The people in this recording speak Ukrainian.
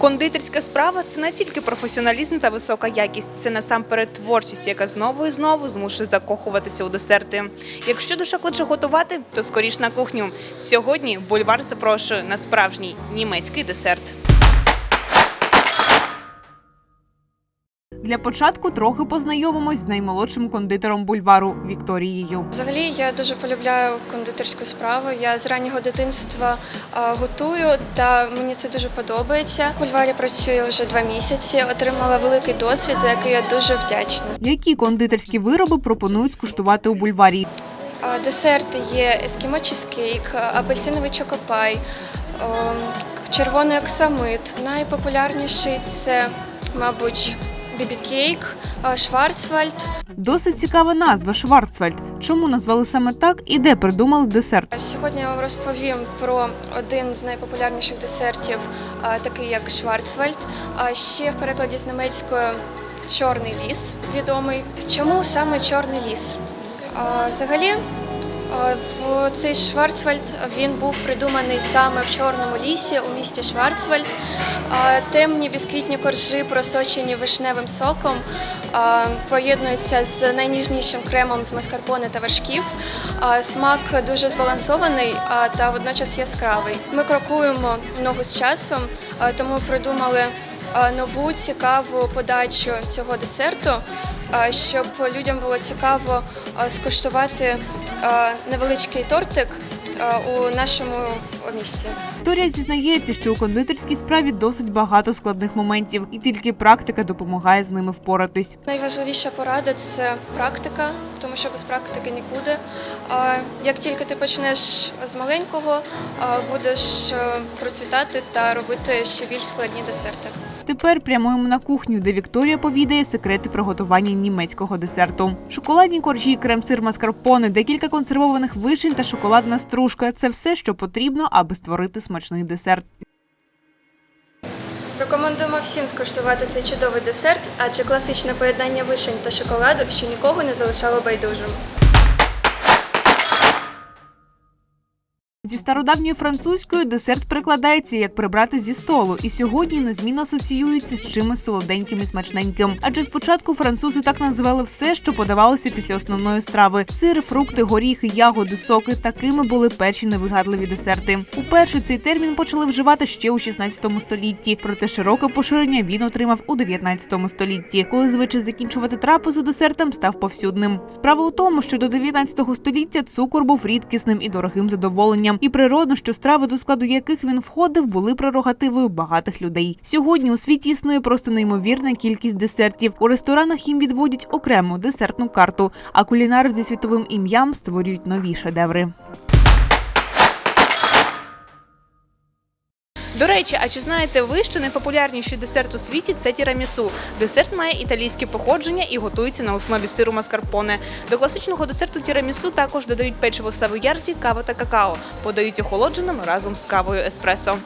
Кондитерська справа це не тільки професіоналізм та висока якість, це насамперед творчість, яка знову і знову змушує закохуватися у десерти. Якщо душа кличе готувати, то скоріш на кухню. Сьогодні бульвар запрошує на справжній німецький десерт. Для початку трохи познайомимось з наймолодшим кондитером бульвару Вікторією. Взагалі я дуже полюбляю кондитерську справу. Я з раннього дитинства готую, та мені це дуже подобається. В бульварі працюю вже два місяці. Отримала великий досвід, за який я дуже вдячна. Які кондитерські вироби пропонують скуштувати у бульварі? Десерти є ескімо чизкейк, апельсиновий чокопай, ем, червоний оксамит. Найпопулярніший це, мабуть, бібі-кейк, шварцвальд. Досить цікава назва Шварцвальд. Чому назвали саме так і де придумали десерт? Сьогодні я вам розповім про один з найпопулярніших десертів, такий як Шварцвальд. А ще в перекладі з німецької чорний ліс відомий. Чому саме чорний ліс? Взагалі, цей Шварцвальд він був придуманий саме в чорному лісі у місті Шварцвальд. Темні бісквітні коржі, просочені вишневим соком, поєднуються з найніжнішим кремом з маскарпоне та вершків. Смак дуже збалансований та водночас яскравий. Ми крокуємо ногу з часом, тому придумали нову цікаву подачу цього десерту, щоб людям було цікаво скуштувати невеличкий тортик у нашому місці. Вікторія зізнається, що у кондитерській справі досить багато складних моментів, і тільки практика допомагає з ними впоратись. Найважливіша порада це практика, тому що без практики нікуди. Як тільки ти почнеш з маленького, будеш е, процвітати та робити ще більш складні десерти. Тепер прямуємо на кухню, де Вікторія повідає секрети приготування німецького десерту. Шоколадні коржі, крем-сир маскарпоне, декілька консервованих вишень та шоколадна стружка це все, що потрібно, аби створити смачний десерт. Рекомендуємо всім скуштувати цей чудовий десерт, адже класичне поєднання вишень та шоколаду ще нікого не залишало байдужим. Зі стародавньої французької десерт перекладається як прибрати зі столу, і сьогодні незмінно асоціюється з чимось солоденьким і смачненьким. Адже спочатку французи так називали все, що подавалося після основної страви: сир, фрукти, горіхи, ягоди, соки. Такими були перші невигадливі десерти. Уперше цей термін почали вживати ще у 16 столітті, проте широке поширення він отримав у 19 столітті, коли звичай закінчувати трапезу десертом став повсюдним. Справа у тому, що до 19 століття цукор був рідкісним і дорогим задоволенням, і природно, що страви, до складу яких він входив, були прерогативою багатих людей. Сьогодні у світі існує просто неймовірна кількість десертів. У ресторанах їм відводять окрему десертну карту, а кулінари зі світовим ім'ям створюють нові шедеври. До речі, а чи знаєте ви, що найпопулярніший десерт у світі це тірамісу? Десерт має італійське походження і готується на основі сиру маскарпоне. До класичного десерту тірамісу також додають печиво савоярді, каву та какао. Подають охолодженим разом з кавою еспресо.